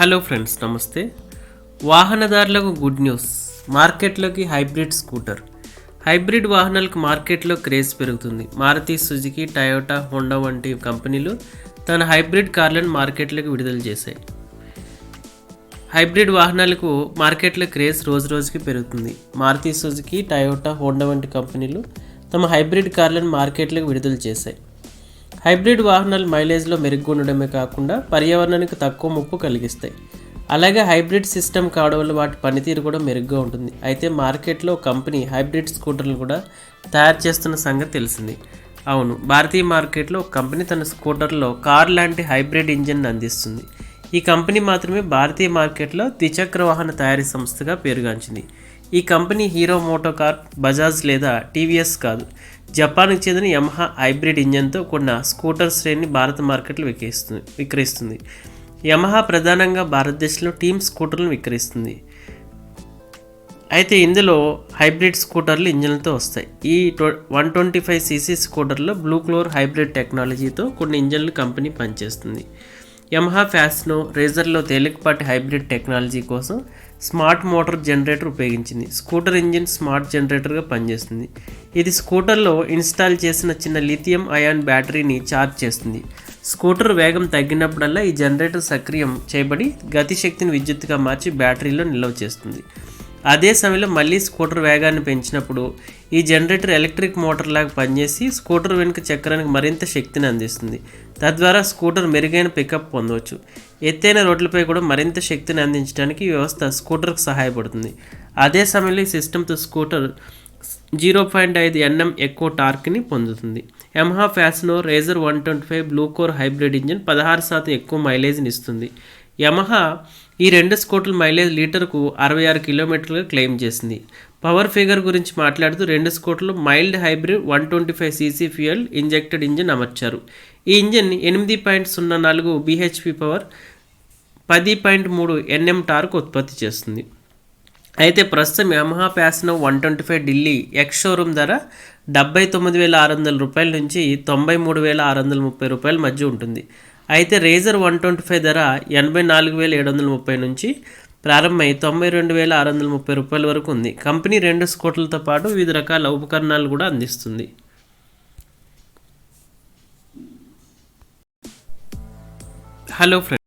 Hello friends నమస్తే. వాహనదారులకు good news. మార్కెట్లోకి హైబ్రిడ్ స్కూటర్. హైబ్రిడ్ వాహనాలకు మార్కెట్లో క్రేజ్ పెరుగుతుంది. మారుతి సుజుకి టయోటా హోండా వంటి కంపెనీలు తన హైబ్రిడ్ కార్లను మార్కెట్లోకి విడుదల చేశాయి. హైబ్రిడ్ వాహనాలకు మార్కెట్లో క్రేజ్ రోజు రోజుకి పెరుగుతుంది. మారుతి సుజుకి టయోటా హోండా వంటి కంపెనీలు తమ హైబ్రిడ్ కార్లను మార్కెట్లోకి విడుదల చేశాయి. హైబ్రిడ్ వాహనాలు మైలేజ్లో మెరుగ్గా ఉండడమే కాకుండా పర్యావరణానికి తక్కువ ముప్పు కలిగిస్తాయి. అలాగే హైబ్రిడ్ సిస్టమ్ కావడం వల్ల వాటి పనితీరు కూడా మెరుగ్గా ఉంటుంది. అయితే మార్కెట్లో కంపెనీ హైబ్రిడ్ స్కూటర్లు కూడా తయారు చేస్తున్న సంగతి తెలిసింది. అవును భారతీయ మార్కెట్లో ఒక కంపెనీ తన స్కూటర్లో కార్ లాంటి హైబ్రిడ్ ఇంజిన్ అందిస్తుంది. ఈ కంపెనీ మాత్రమే భారతీయ మార్కెట్లో ద్విచక్ర వాహన తయారీ సంస్థగా పేరుగాంచింది. ఈ కంపెనీ హీరో మోటోకార్ బజాజ్ లేదా టీవీఎస్ కాదు. జపాన్కి చెందిన యమహా హైబ్రిడ్ ఇంజన్తో కూడిన స్కూటర్ శ్రేణిని భారత మార్కెట్లో విక్రయిస్తుంది విక్రయిస్తుంది. యమహా ప్రధానంగా భారతదేశంలో టీమ్ స్కూటర్లను విక్రయిస్తుంది. అయితే ఇందులో హైబ్రిడ్ స్కూటర్లు ఇంజన్లతో వస్తాయి. ఈ వన్ ట్వంటీ ఫైవ్ సీసీ స్కూటర్లో బ్లూ క్లోర్ హైబ్రిడ్ టెక్నాలజీతో కొన్ని ఇంజన్లు కంపెనీ పనిచేస్తుంది. యమహా ఫ్యాస్నో రేజర్లో తేలికపాటి హైబ్రిడ్ టెక్నాలజీ కోసం స్మార్ట్ మోటార్ జనరేటర్ ఉపయోగించింది. స్కూటర్ ఇంజిన్ స్మార్ట్ జనరేటర్గా పనిచేస్తుంది. ఇది స్కూటర్లో ఇన్స్టాల్ చేసిన చిన్న లిథియం అయాన్ బ్యాటరీని ఛార్జ్ చేస్తుంది. స్కూటర్ వేగం తగ్గినప్పుడల్లా ఈ జనరేటర్ సక్రియం చేయబడి గతి శక్తిని విద్యుత్తుగా మార్చి బ్యాటరీలో నిల్వ చేస్తుంది. అదే సమయంలో మళ్ళీ స్కూటర్ వేగాన్ని పెంచినప్పుడు ఈ జనరేటర్ ఎలక్ట్రిక్ మోటార్ లాగా పనిచేసి స్కూటర్ వెనుక చక్రానికి మరింత శక్తిని అందిస్తుంది. తద్వారా స్కూటర్ మెరుగైన పికప్ పొందవచ్చు. ఎత్తైన రోడ్లపై కూడా మరింత శక్తిని అందించడానికి ఈ వ్యవస్థ స్కూటర్కు సహాయపడుతుంది. అదే సమయంలో ఈ సిస్టమ్తో స్కూటర్ జీరో పాయింట్ ఐదు ఎన్ఎం ఎక్కువ టార్క్ని పొందుతుంది. Yamaha Fascino RayZR one twenty five blue core hybrid engine పదహారు శాతం ఎక్కువ మైలేజ్ని ఇస్తుంది. యమహా ఈ రెండు స్కూటర్ మైలేజ్ లీటర్కు అరవై ఆరు కిలోమీటర్లుగా క్లెయిమ్ చేసింది. పవర్ ఫిగర్ గురించి మాట్లాడుతూ రెండు స్కూటర్లు mild hybrid one twenty five CC fuel injected engine అమర్చారు. ఈ ఇంజిన్ ఎనిమిది పాయింట్ సున్నా నాలుగు బీహెచ్పి పవర్ పది పాయింట్ మూడు ఎన్ఎం టార్క్ ఉత్పత్తి చేస్తుంది. అయితే ప్రస్తుతం Yamaha Fascino one twenty five Delhi ex showroom ధర డెబ్బై తొమ్మిది వేల ఆరు వందల రూపాయల నుంచి తొంభై మూడు వేల ఆరు వందల ముప్పై రూపాయల మధ్య ఉంటుంది. అయితే రేజర్ వన్ ట్వంటీ ఫైవ్ ధర ఎనభై నాలుగు వేల ఏడు వందల ముప్పై నుంచి ప్రారంభమై తొంభై రెండు వేల ఆరు వందల ముప్పై రూపాయల వరకు ఉంది. కంపెనీ రెండు స్కూటర్లతో పాటు వివిధ రకాల ఉపకరణాలు కూడా అందిస్తుంది. Hello friends